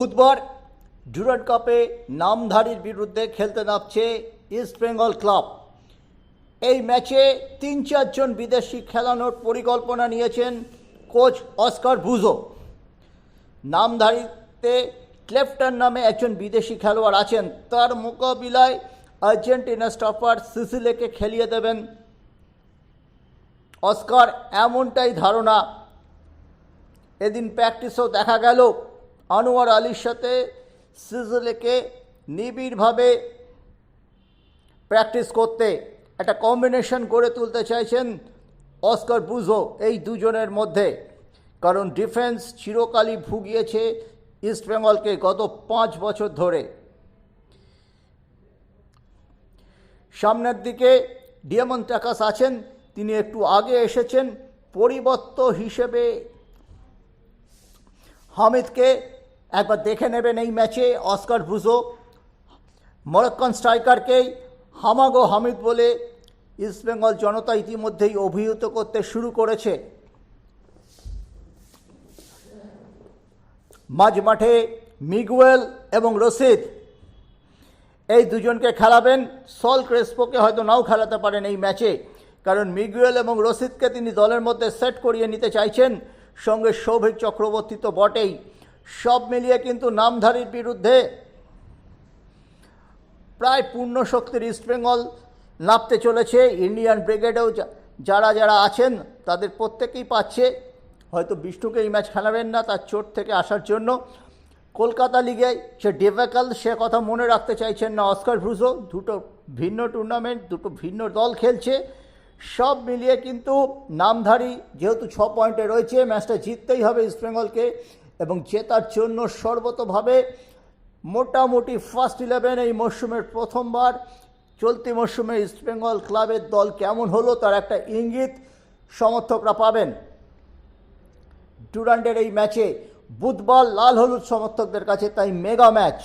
বুধবার ডুরান্ড কাপে নামধারীর বিরুদ্ধে খেলতে নামছে ইস্ট বেঙ্গল ক্লাব। এই ম্যাচে তিন চারজন বিদেশি খেলানোর পরিকল্পনা নিয়েছেন কোচ অস্কার বুজো নামধারীতে ক্লেফটন নামে একজন বিদেশি খেলোয়াড় আছেন। তার মোকাবিলায় আর্জেন্টিনা স্টপার সিসিলেকে খেলিয়ে দেবেন। অস্কার, এমনটাই ধারণা। এদিন প্র্যাকটিসেও দেখা গেল আনোয়ার আলীর সাথে সিজলেকে নিবিড়ভাবে প্র্যাকটিস করতে একটা কম্বিনেশন গড়ে তুলতে চাইছেন অস্কার বুজো এই দুজনের মধ্যে। কারণ ডিফেন্স চিরকালই ভুগিয়েছে ইস্টবেঙ্গলকে গত পাঁচ বছর ধরে। সামনের দিকে ডিয়ামন টাকাস আছেন, তিনি একটু আগে এসেছেন। পরিবর্ত হিসেবে হামিদকে একবার দেখে নেবেন এই ম্যাচে অস্কার ভুজো মরক্কন স্ট্রাইকারকেই হামাগো হামিদ বলে ইস্টবেঙ্গল জনতা ইতিমধ্যেই অভিহিত করতে শুরু করেছে। মাঝ মাঠে মিগুয়েল এবং রশিদ এই দুজনকে খেলাবেন। সল ক্রেসপোকে হয়তো নাও খেলাতে পারেন এই ম্যাচে, কারণ মিগুয়েল এবং রশিদকে তিনি দলের মধ্যে সেট করিয়ে নিতে চাইছেন। সঙ্গে সৌভিক চক্রবর্তী তো বটেই। সব মিলিয়ে কিন্তু নামধারীর বিরুদ্ধে প্রায় পূর্ণ শক্তির ইস্টবেঙ্গল নামতে চলেছে। ইন্ডিয়ান ব্রিগেডেও যারা যারা আছেন, তাদের প্রত্যেকেই পাচ্ছে। হয়তো বিষ্ণুকে এই ম্যাচ খেলাবেন না, তার চোট থেকে আসার জন্য। কলকাতা লিগে সে ডিফিকাল সে কথা মনে রাখতে চাইছেন না অস্কার ভ্রুজো দুটো ভিন্ন টুর্নামেন্ট দুটো ভিন্ন দল খেলছে। সব মিলিয়ে কিন্তু নামধারী যেহেতু ছ পয়েন্টে রয়েছে ম্যাচটা জিততেই হবে ইস্টবেঙ্গলকে এবং জেতার জন্য সর্বতভাবে মোটামুটি ফার্স্ট ইলেভেন এই মরশুমের প্রথমবার চলতি মরশুমে ইস্টবেঙ্গল ক্লাবের দল কেমন হলো তার একটা ইঙ্গিত সমর্থকরা পাবেন। ডুরান্ডের এই ম্যাচে বুধবার লাল হলুদ সমর্থকদের কাছে তাই মেগা ম্যাচ